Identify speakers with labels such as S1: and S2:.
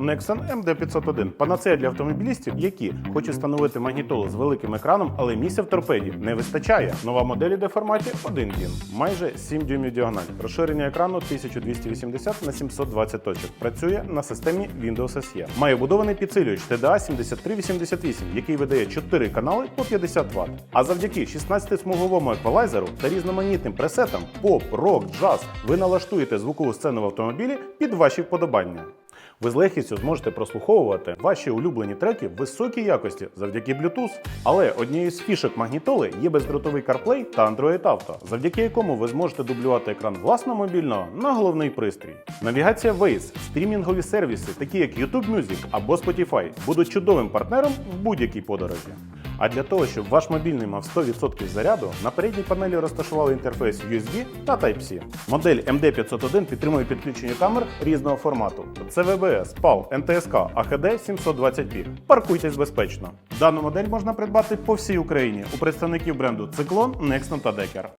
S1: Nexon MD501 – панацея для автомобілістів, які хочуть встановити магнітолу з великим екраном, але місця в торпеді не вистачає. Нова модель іде в форматі 1 дюйм, майже 7 дюймів діагональ. Розширення екрану 1280 на 720 точок. Працює на системі Windows SE. Має вбудований підсилювач TDA 7388, який видає 4 канали по 50 Вт. А завдяки 16-смуговому еквалайзеру та різноманітним пресетам поп, рок, джаз ви налаштуєте звукову сцену в автомобілі під ваші вподобання. Ви з легкістю зможете прослуховувати ваші улюблені треки в високій якості завдяки Bluetooth. Але однією з фішок магнітоли є бездротовий CarPlay та Android Auto, завдяки якому ви зможете дублювати екран власного мобільного на головний пристрій. Навігація Waze, стрімінгові сервіси, такі як YouTube Music або Spotify, будуть чудовим партнером в будь-якій подорожі. А для того, щоб ваш мобільний мав 100% заряду, на передній панелі розташували інтерфейс USB та Type-C. Модель MD501 підтримує підключення камер різного формату: CVBS, PAL, NTSK, AHD 720p. Паркуйтесь безпечно. Дану модель можна придбати по всій Україні у представників бренду Циклон, Nexon та Decker.